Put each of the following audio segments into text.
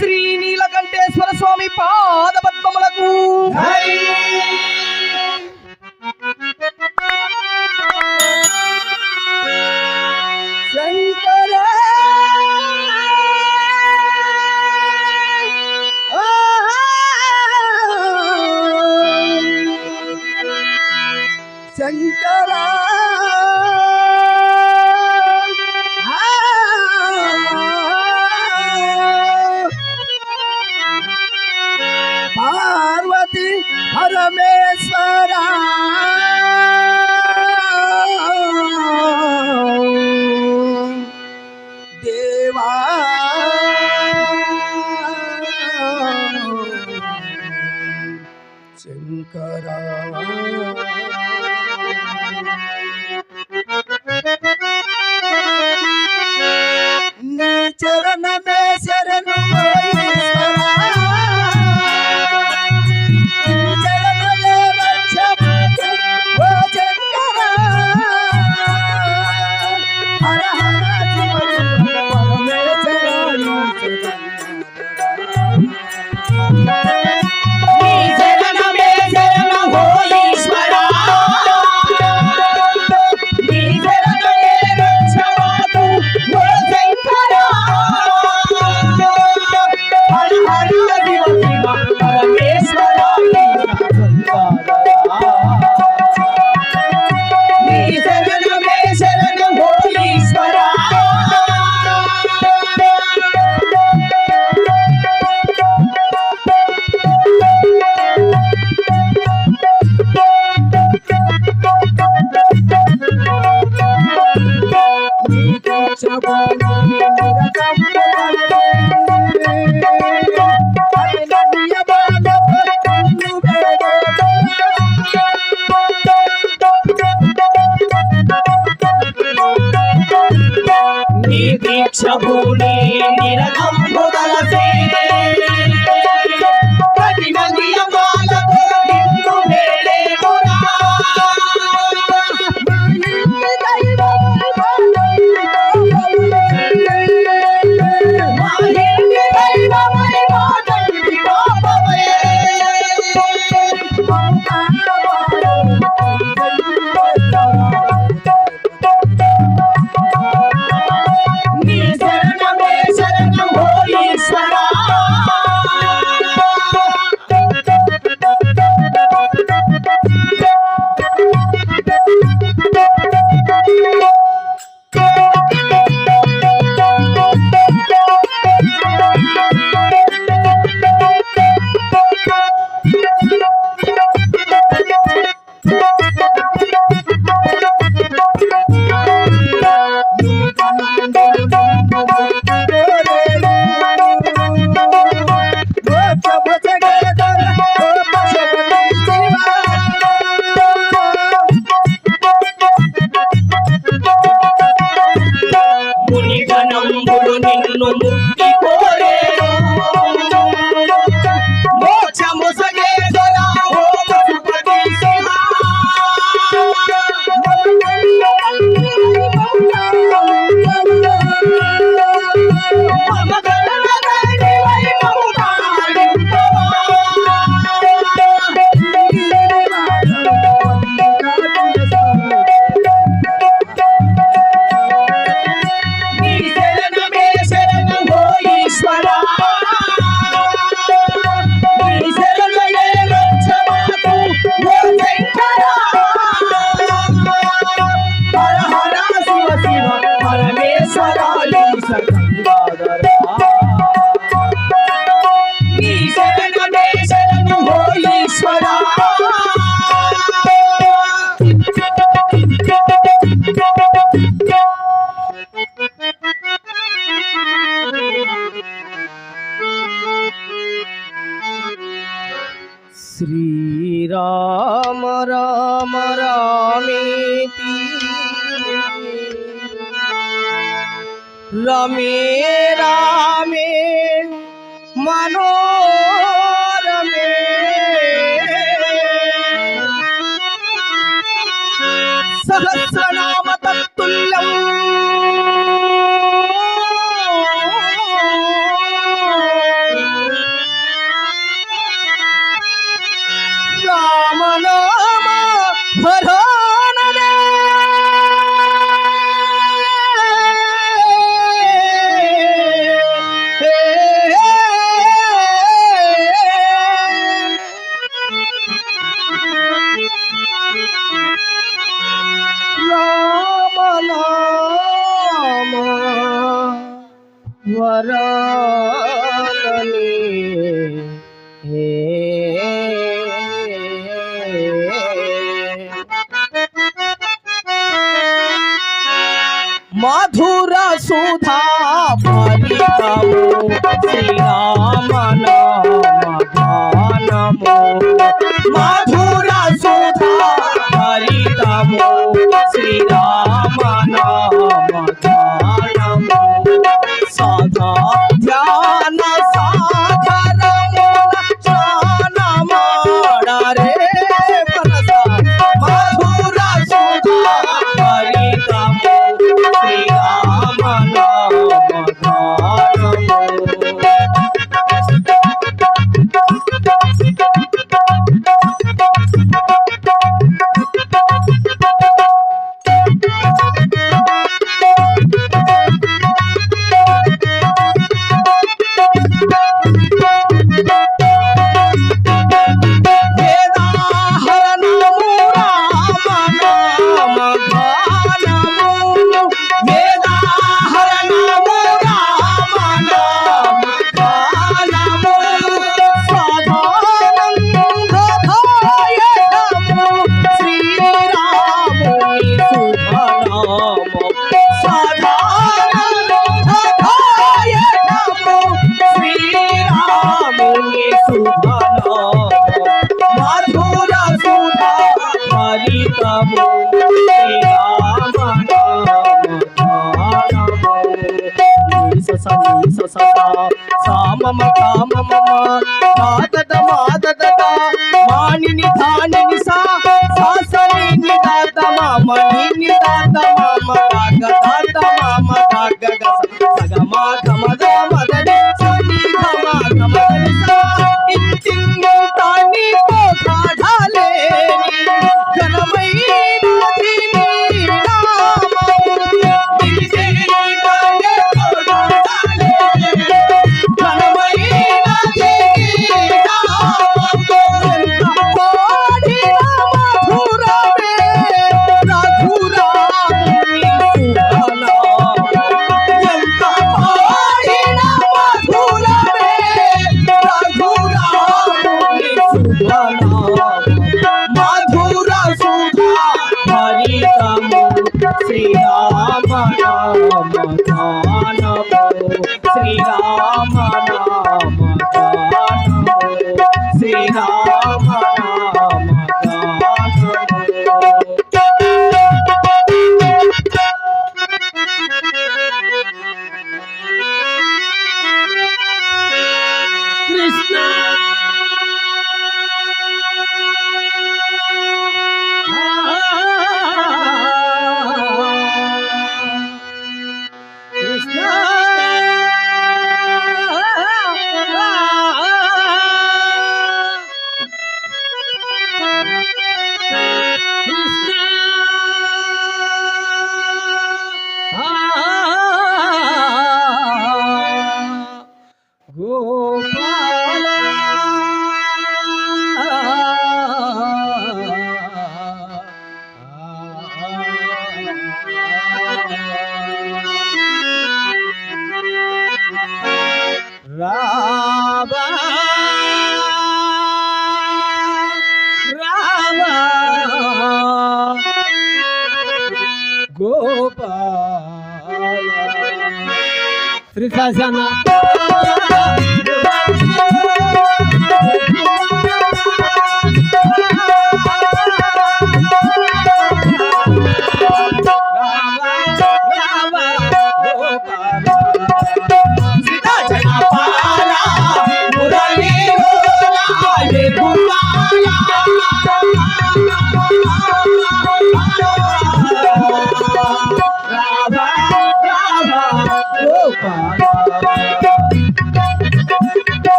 శ్రీ నీలకంఠేశ్వర స్వామి పాదపద్మములకు. శంకరా! శంకరా! good. Aku. Oh, রমে রামে মানো मधुर सुधा भरी नमो श्री राम नमो मधुर सुधा भरी नमो Shri Ram mama mama mama. Rama Rama Srirama Rama পাইছে না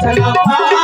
Sala Sala